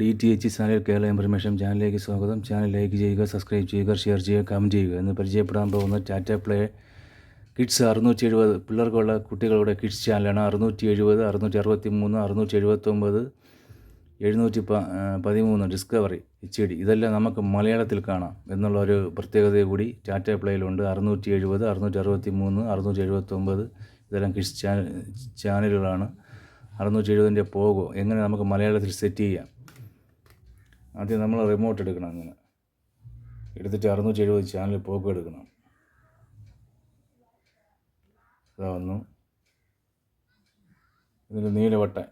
D T H channel Kerala information ചാനലിലേക്ക് സ്വാഗതം. Channel like ചെയ്യുക സബ്സ്ക്രൈബ് ചെയ്യുക ഷെയർ ചെയ്യുക കമന്റ് ചെയ്യുക. എന്ന് പരിചയപ്പെടാൻ പോകുന്ന ടാറ്റ പ്ലേ കിഡ്സ് അറുന്നൂറ്റി എഴുപത് പിള്ളേർക്കുള്ള കുട്ടികളുടെ കിഡ്സ് ചാനലാണ് അറുന്നൂറ്റി എഴുപത് അറുന്നൂറ്റി അറുപത്തി മൂന്ന് അറുന്നൂറ്റി എഴുപത്തൊമ്പത് എഴുന്നൂറ്റി പതിമൂന്ന് ഡിസ്കവറി എച്ച് ഡി ഇതെല്ലാം നമുക്ക് മലയാളത്തിൽ കാണാം എന്നുള്ള ഒരു പ്രത്യേകത കൂടി ടാറ്റ പ്ലേയിലുണ്ട് അറുന്നൂറ്റി എഴുപത് അറുന്നൂറ്റി അറുപത്തി മൂന്ന് അറുന്നൂറ്റി എഴുപത്തൊമ്പത് ഇതെല്ലാം കിഡ്സ് ചാനൽ ചാനലുകളാണ് അറുന്നൂറ്റി എഴുപതിന്റെ പോകോ എങ്ങനെ നമുക്ക് മലയാളത്തിൽ സെറ്റ് ചെയ്യാം. ആദ്യം നമ്മൾ റിമോട്ട് എടുക്കണം അങ്ങനെ. എടുത്തിട്ട് അറുന്നൂറ്റി എഴുപത് ചാനൽ പോക്ക് എടുക്കണം. ഇതാ വന്നു. ഇതിൽ നീലവട്ടം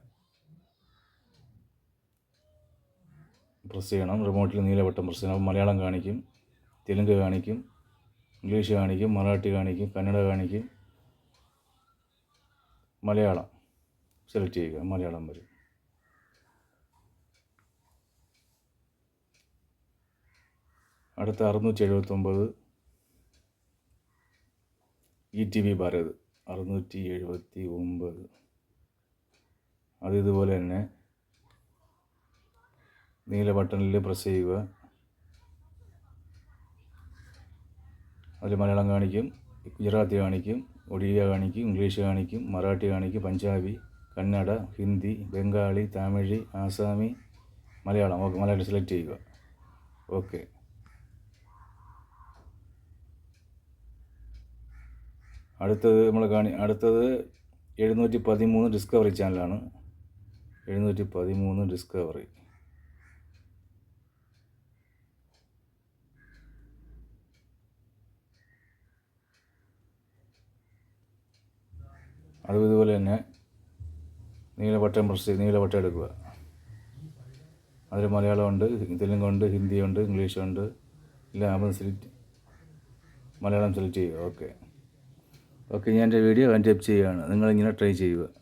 പ്രസ് ചെയ്യണം. റിമോട്ടിൽ നീലവട്ടം പ്രസ് ചെയ്യണം. മലയാളം കാണിക്കും തെലുങ്ക് കാണിക്കും ഇംഗ്ലീഷ് കാണിക്കും മറാഠി കാണിക്കും കന്നഡ കാണിക്കും. മലയാളം. സെലക്ട് ചെയ്യുക. മലയാളം വരും. അടുത്ത അറുന്നൂറ്റി എഴുപത്തൊമ്പത് ഇ ടി വി ഭാരത് അറുന്നൂറ്റി എഴുപത്തി ഒമ്പത് അത് ഇതുപോലെ തന്നെ നീല ബട്ടണിൽ പ്രസ് ചെയ്യുക. അതിൽ മലയാളം കാണിക്കും ഗുജറാത്തി കാണിക്കും ഒഡിയ കാണിക്കും ഇംഗ്ലീഷ് കാണിക്കും മറാഠി കാണിക്കും പഞ്ചാബി കന്നഡ ഹിന്ദി ബംഗാളി തമിഴ് ആസാമി മലയാളം. ഓക്കെ മലയാളം സെലക്ട് ചെയ്യുക. ഓക്കെ. അടുത്തത് നമ്മൾ കാണി അടുത്തത് എഴുന്നൂറ്റി പതിമൂന്ന് ഡിസ്കവറി ചാനലാണ് എഴുന്നൂറ്റി പതിമൂന്ന് ഡിസ്കവറി അതും ഇതുപോലെ തന്നെ നീലവട്ടം പ്രസ് ചെയ്ത് നീല ബട്ടൺ എടുക്കുക. അതിൽ മലയാളമുണ്ട് തെലുങ്കുണ്ട് ഹിന്ദിയുണ്ട് ഇംഗ്ലീഷുണ്ട്. എല്ലാം നമ്മൾ സെലക്ട് മലയാളം സെലക്ട് ചെയ്യുക. ഓക്കെ. ഓക്കെ ഞാൻ എന്റെ വീഡിയോ കണ്ടപ്റ്റ് ചെയ്യുകയാണ്. നിങ്ങളിങ്ങനെ ട്രൈ ചെയ്യുക.